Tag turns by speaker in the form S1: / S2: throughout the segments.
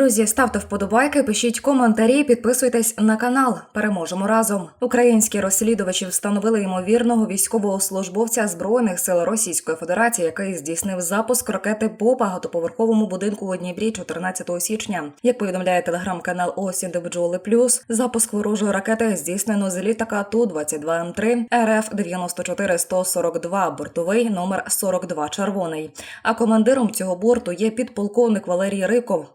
S1: Друзі, ставте вподобайки, пишіть коментарі, підписуйтесь на канал. Переможемо разом. Українські розслідувачі встановили ймовірного військового службовця збройних сил Російської Федерації, який здійснив запуск ракети по багатоповерховому будинку у Дніпрі 14 січня. Як повідомляє телеграм-канал Осінь Бджоли Плюс, запуск ворожої ракети здійснено з літака ту 22 м 3 РФ 94 142 бортовий номер 42 червоний. А командиром цього борту є підполковник Валерій Риков.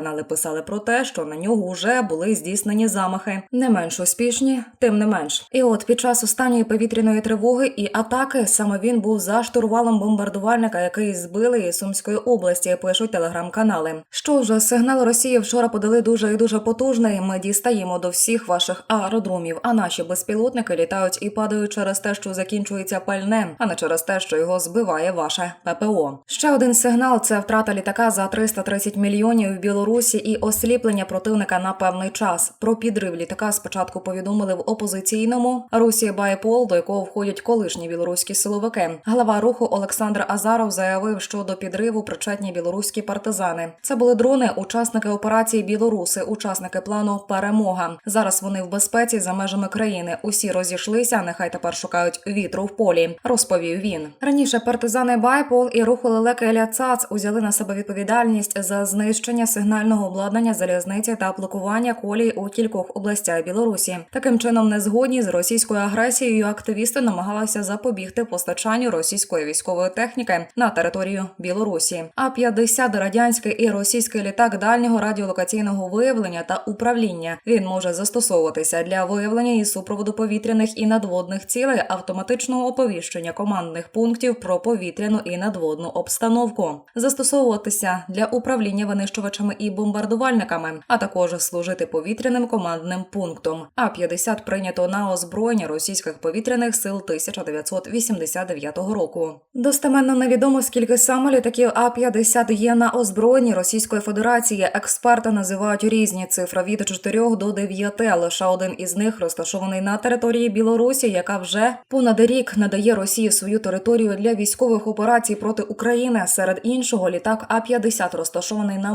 S1: Телеграм-канали писали про те, що на нього вже були здійснені замахи, не менш успішні, тим не менш. І от під час останньої повітряної тривоги і атаки саме він був за штурвалом бомбардувальника, який збили із Сумської області. Пишуть телеграм-канали. Що вже сигнал Росії вчора подали дуже і дуже потужний. Ми дістаємо до всіх ваших аеродромів. А наші безпілотники літають і падають через те, що закінчується пальне, а не через те, що його збиває ваше ППО. Ще один сигнал це втрата літака за 330 мільйонів в Білорусі і осліплення противника на певний час. Про підрив літака спочатку повідомили в опозиційному Русі Байпол, до якого входять колишні білоруські силовики. Глава руху Олександр Азаров заявив, що до підриву причетні білоруські партизани. Це були дрони, учасники операції Білоруси, учасники плану Перемога. Зараз вони в безпеці за межами країни. Усі розійшлися. Нехай тепер шукають вітру в полі. Розповів він раніше. Партизани Байпол і руху Лелеки Еля Цац узяли на себе відповідальність за знищення сигнального обладнання залізниці та блокування колій у кількох областях Білорусі. Таким чином, не згодні з російською агресією, активісти намагалися запобігти постачанню російської військової техніки на територію Білорусі. А 50 радянський і російський літак дальнього радіолокаційного виявлення та управління він може застосовуватися для виявлення і супроводу повітряних і надводних цілей автоматичного оповіщення командних пунктів про повітряну і надводну обстановку, застосовуватися для управління винищувачами і бомбардувальниками, а також служити повітряним командним пунктом. А 50 прийнято на озброєння російських повітряних сил 1989 року. Достеменно невідомо скільки саме літаків А 50 є на озброєнні Російської Федерації. Експерти називають різні цифри від 4 до 9, лише один із них розташований на території Білорусі, яка вже понад рік надає Росії свою територію для військових операцій проти України. Серед іншого, літак А 50 розташований на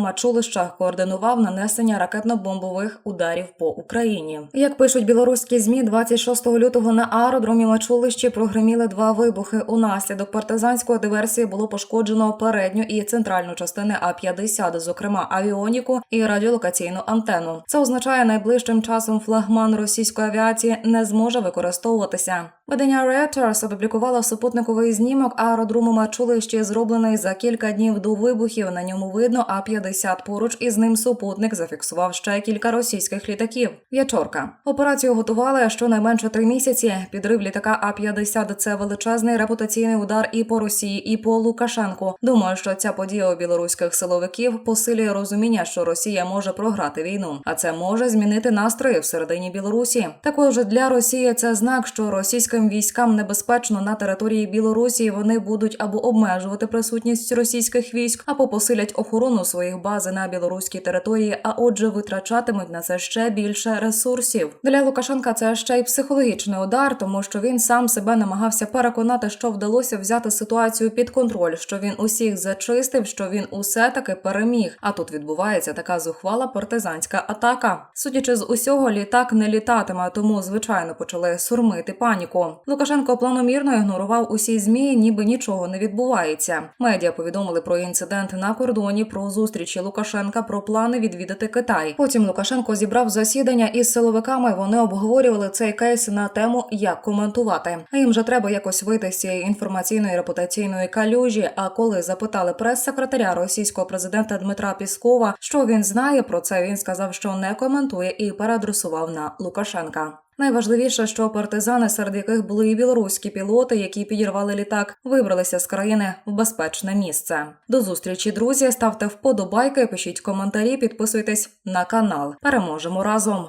S1: Мачулищах, координував нанесення ракетно-бомбових ударів по Україні. Як пишуть білоруські змі, 26 лютого на аеродромі Мачулищі прогреміли два вибухи. Унаслідок партизанської диверсії було пошкоджено передню і центральну частини А 50 зокрема авіоніку і радіолокаційну антенну. Це означає, найближчим часом флагман російської авіації не зможе використовуватися. Видання Reuters опублікувало супутниковий знімок аеродрому Мачулищі, зроблений за кілька днів до вибухів. На ньому видно А 50 Поруч із ним супутник зафіксував ще кілька російських літаків. В'ячорка операцію готували щонайменше три місяці. Підрив літака А 50 це величезний репутаційний удар і по Росії, і по Лукашенку. Думаю, що ця подія у білоруських силовиків посилює розуміння, що Росія може програти війну, а це може змінити настрої всередині Білорусі. Також для Росії це знак, що російським військам небезпечно на території Білорусі. Вони будуть або обмежувати присутність російських військ, або посилять охорону своїх баз на білоруській території, а отже, витрачатимуть на це ще більше ресурсів. Для Лукашенка це ще й психологічний удар, тому що він сам себе намагався переконати, що вдалося взяти ситуацію під контроль, що він усіх зачистив, що він усе таки переміг. А тут відбувається така зухвала партизанська атака. Судячи з усього, літак не літатиме, тому звичайно почали сурмити паніку. Лукашенко планомірно ігнорував усі змі, ніби нічого не відбувається. Медіа повідомили про інцидент на кордоні, про зустрічі Лукашенка, про плани відвідати Китай. Потім Лукашенко зібрав засідання із силовиками. Вони обговорювали цей кейс на тему, як коментувати. А їм же треба якось вийти з цієї інформаційної репутаційної калюжі. А коли запитали прес-секретаря російського президента Дмитра Піскова, що він знає про це, він сказав, що не коментує і переадресував на Лукашенка. Найважливіше, що партизани, серед яких були і білоруські пілоти, які підірвали літак, вибралися з країни в безпечне місце. До зустрічі, друзі. Ставте вподобайки, пишіть коментарі, підписуйтесь на канал. Переможемо разом.